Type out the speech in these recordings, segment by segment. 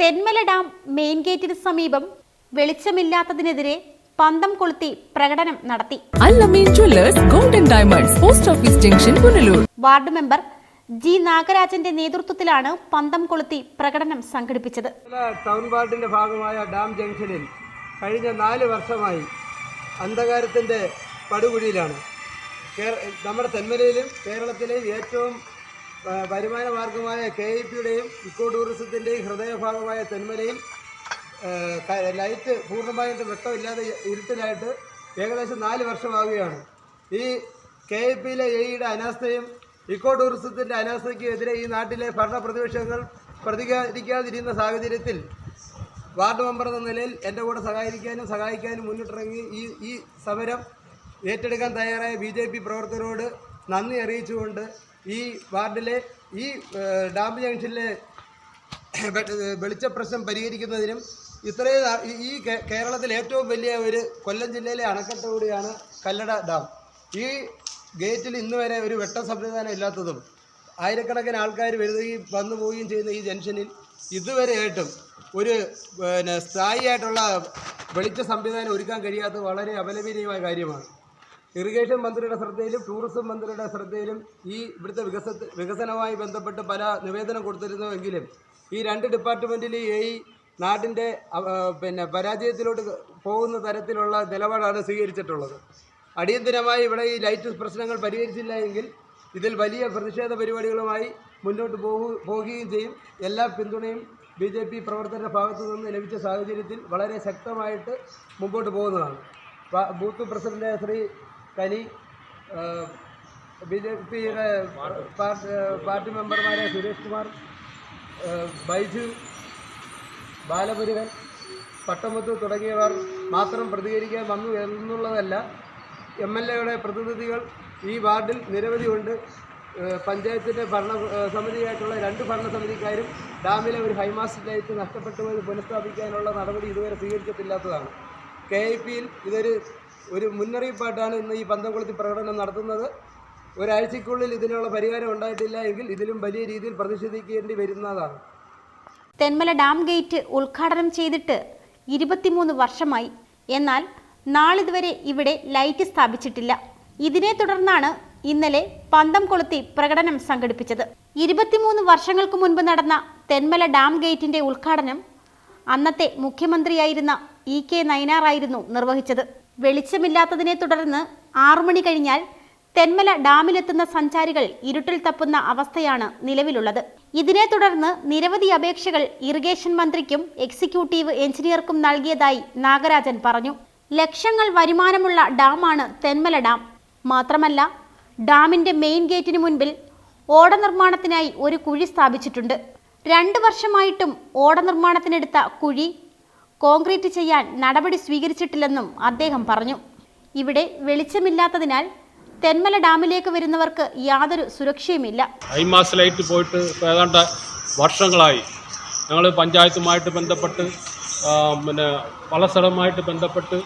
Thenmala dam main ഗേറ്റിന് സമീപം വെളിച്ചമില്ലാത്തതിനെതിരെ പന്തം കൊളുത്തി പ്രകടനം നടത്തി. Golden diamonds post office junction Punalur ward member G നാഗരാജന്റെ നേതൃത്വത്തിലാണ് പന്തം കൊളുത്തി പ്രകടനം സംഘടിപ്പിച്ചത്. ടൗൺ വാർഡിന്റെ ഭാഗമായ ഡാം ജംഗ്ഷനിൽ കഴിഞ്ഞ നാല് വർഷമായി അന്ധകാരത്തിന്റെ പടുകുഴിയിലാണ്. കേര- നമ്മുടെ തെന്മലയിലും കേരളത്തിലെയും ഏറ്റവും വരുമാന മാർഗമായ കെ ഇ പിയുടെയും ഇക്കോ ടൂറിസത്തിന്റെയും ഹൃദയഭാഗമായ തെന്മലയിൽ ലൈറ്റ് പൂർണമായിട്ട് വെട്ടമില്ലാതെ ഇരുട്ടിലായിട്ട് ഏകദേശം നാല് വർഷമാവുകയാണ്. ഈ കെ ഇ പിയിലെ എയുടെ അനാസ്ഥയും ഇക്കോ ടൂറിസത്തിന്റെ അനാസ്ഥയ്ക്കെതിരെ ഈ നാട്ടിലെ ഭരണ പ്രതിപക്ഷങ്ങൾ പ്രതികരിക്കാതിരുന്ന സാഹചര്യത്തിൽ വാർഡ് മെമ്പർ എന്ന നിലയിൽ എന്റെ കൂടെ സഹായിക്കാനും സഹായിക്കാനും മുന്നിട്ടിറങ്ങി ഈ ഈ സമരം ഏറ്റെടുക്കാൻ തയ്യാറായ ബി ജെ പി പ്രവർത്തകരോട് നന്ദി അറിയിച്ചുകൊണ്ട് ഈ വാർഡിലെ ഈ ഡാം ജംഗ്ഷനിലെ വെ- വെളിച്ച പ്രശ്നം പരിഹരിക്കുന്നതിനും ഇത്രയും ഈ- കേരളത്തിൽ ഏറ്റവും വലിയ ഒരു കൊല്ലം ജില്ലയിലെ അണക്കെട്ട് കൂടിയാണ് കല്ലട ഡാം. ഈ ഗേറ്റിൽ ഇന്ന് വരെ ഒരു വെട്ട സംവിധാനം ഇല്ലാത്തതും ആയിരക്കണക്കിന് ആൾക്കാർ വരുകയും വന്നു പോവുകയും ചെയ്യുന്ന ഈ ജംഗ്ഷനിൽ ഇതുവരെയായിട്ടും ഒരു പിന്നെ സ്ഥായിയായിട്ടുള്ള വെളിച്ച സംവിധാനം ഒരുക്കാൻ കഴിയാത്തത് വളരെ അപലപനീയമായ കാര്യമാണ്. ഇറിഗേഷൻ മന്ത്രിയുടെ ശ്രദ്ധയിലും ടൂറിസം മന്ത്രിയുടെ ശ്രദ്ധയിലും ഈ ഇവിടുത്തെ വികസ വികസനവുമായി ബന്ധപ്പെട്ട് പല നിവേദനം കൊടുത്തിരുന്നുവെങ്കിലും ഈ രണ്ട് ഡിപ്പാർട്ട്മെന്റിൽ ഈ നാടിന്റെ പിന്നെ പരാജയത്തിലോട്ട് പോകുന്ന തരത്തിലുള്ള നിലപാടാണ് സ്വീകരിച്ചിട്ടുള്ളത്. അടിയന്തിരമായി ഇവിടെ ഈ ലൈറ്റ് പ്രശ്നങ്ങൾ പരിഹരിച്ചില്ല എങ്കിൽ ഇതിൽ വലിയ പ്രതിഷേധ പരിപാടികളുമായി മുന്നോട്ട് പോകു പോകുകയും ചെയ്യും. എല്ലാ പിന്തുണയും ബി ജെ പി പ്രവർത്തകരുടെ ഭാഗത്തു നിന്ന് ലഭിച്ച സാഹചര്യത്തിൽ വളരെ ശക്തമായിട്ട് മുമ്പോട്ട് പോകുന്നതാണ്. Booth president Shri Kani B J പിയുടെ പാർട്ടി മെമ്പർമാരായ സുരേഷ് കുമാർ ബൈജു ബാലമുരുകൻ പട്ടമുത്ത് തുടങ്ങിയവർ മാത്രം പ്രതികരിക്കാൻ വന്നു എന്നുള്ളതല്ല എം എൽ എയുടെ പ്രതിനിധികൾ ഈ വാർഡിൽ നിരവധിയുണ്ട് പഞ്ചായത്തിന്റെ ഭരണ സമിതിയായിട്ടുള്ള രണ്ട് ഭരണസമിതിക്കാരും ഡാമിലെ ഒരു ഹൈമാസ്റ്റ് ലൈറ്റ് നഷ്ടപ്പെട്ടു പോയത് പുനഃസ്ഥാപിക്കാനുള്ള നടപടി ഇതുവരെ സ്വീകരിച്ചിട്ടില്ലാത്തതാണ്. കെ ഐ പിയിൽ ഇതൊരു ഒരു മുന്നറിയിപ്പായിട്ടാണ് ഇന്ന് ഈ പന്തംകുളത്തി പ്രകടനം നടത്തുന്നത്. ഒരാഴ്ചയ്ക്കുള്ളിൽ ഇതിനുള്ള പരിഹാരം ഉണ്ടായിട്ടില്ല എങ്കിൽ ഇതിലും വലിയ രീതിയിൽ പ്രതിഷേധിക്കേണ്ടി വരുന്നതാണ്. തെന്മല ഡാം ഗേറ്റ് ഉദ്ഘാടനം ചെയ്തിട്ട് ഇരുപത്തിമൂന്ന് വർഷമായി. എന്നാൽ നാളിതുവരെ ഇവിടെ ലൈറ്റ് സ്ഥാപിച്ചിട്ടില്ല. ഇതിനെ തുടർന്നാണ് ഇന്നലെ പന്തം കൊളുത്തി പ്രകടനം സംഘടിപ്പിച്ചത്. ഇരുപത്തിമൂന്ന് വർഷങ്ങൾക്ക് മുൻപ് നടന്ന തെന്മല ഡാം ഗേറ്റിന്റെ ഉദ്ഘാടനം അന്നത്തെ മുഖ്യമന്ത്രിയായിരുന്ന ഇ കെ നയനാറായിരുന്നു നിർവഹിച്ചത്. വെളിച്ചമില്ലാത്തതിനെ തുടർന്ന് ആറു മണി കഴിഞ്ഞാൽ തെന്മല ഡാമിലെത്തുന്ന സഞ്ചാരികൾ ഇരുട്ടിൽ തപ്പുന്ന അവസ്ഥയാണ് നിലവിലുള്ളത്. ഇതിനെ തുടർന്ന് നിരവധി അപേക്ഷകൾ ഇറിഗേഷൻ മന്ത്രിക്കും എക്സിക്യൂട്ടീവ് എഞ്ചിനീയർക്കും നൽകിയതായി നാഗരാജൻ പറഞ്ഞു. ലക്ഷങ്ങൾ വരുമാനമുള്ള ഡാമാണ് തെന്മല ഡാം. മാത്രമല്ല ഡാമിന്റെ മെയിൻ ഗേറ്റിന് മുൻപിൽ ഓട നിർമ്മാണത്തിനായി ഒരു കുഴി സ്ഥാപിച്ചിട്ടുണ്ട്. രണ്ട് വർഷമായിട്ടും ഓട നിർമ്മാണത്തിനെടുത്ത കുഴി കോൺക്രീറ്റ് ചെയ്യാൻ നടപടി സ്വീകരിച്ചിട്ടില്ലെന്നും അദ്ദേഹം പറഞ്ഞു. ഇവിടെ വെളിച്ചമില്ലാത്തതിനാൽ തെന്മല ഡാമിലേക്ക് വരുന്നവർക്ക് യാതൊരു സുരക്ഷയുമില്ല. ഐമാസിലായിട്ട് പോയിട്ട് ഏതാണ്ട് വർഷങ്ങളായി ഞങ്ങൾ പഞ്ചായത്തുമായിട്ട് ബന്ധപ്പെട്ട് പിന്നെ പല സ്ഥലവുമായിട്ട് ബന്ധപ്പെട്ട്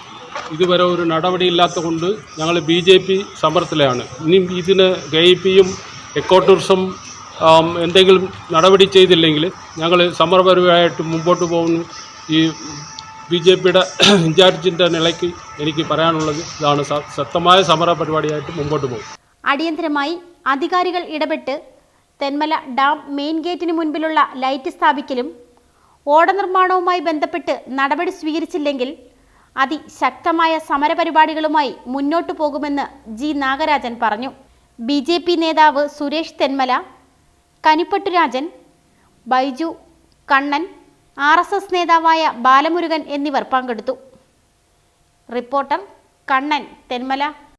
ഇതുവരെ ഒരു നടപടിയില്ലാത്ത കൊണ്ട് ഞങ്ങൾ ബി ജെ പി സമരത്തിലാണ്. ഇനി ഇതിന് കെ ഇ പിയും എക്കോ ടൂറിസം എന്തെങ്കിലും നടപടി ചെയ്തില്ലെങ്കിൽ ഞങ്ങൾ സമരപരമായിട്ട് മുമ്പോട്ട് പോകുന്നു. ഈ ബി ജെ പിയുടെ ഇൻചാർജിന്റെ നിലയ്ക്ക് എനിക്ക് പറയാനുള്ളത് ഇതാണ്. ശക്തമായ സമര പരിപാടിയായിട്ട് മുമ്പോട്ട് പോകും. അടിയന്തരമായി അധികാരികൾ ഇടപെട്ട് തെന്മല ഡാം മെയിൻ ഗേറ്റിന് മുൻപിലുള്ള ലൈറ്റ് സ്ഥാപിക്കലും ഓട നിർമ്മാണവുമായി ബന്ധപ്പെട്ട് നടപടി സ്വീകരിച്ചില്ലെങ്കിൽ അതിശക്തമായ സമരപരിപാടികളുമായി മുന്നോട്ടു പോകുമെന്ന് ജി നാഗരാജൻ പറഞ്ഞു. ബി ജെ പി നേതാവ് Suresh Thenmala Kanippatturajan Baiju Kannan R S S നേതാവായ ബാലമുരുകൻ എന്നിവർ പങ്കെടുത്തു. റിപ്പോർട്ടർ കണ്ണൻ തെന്മല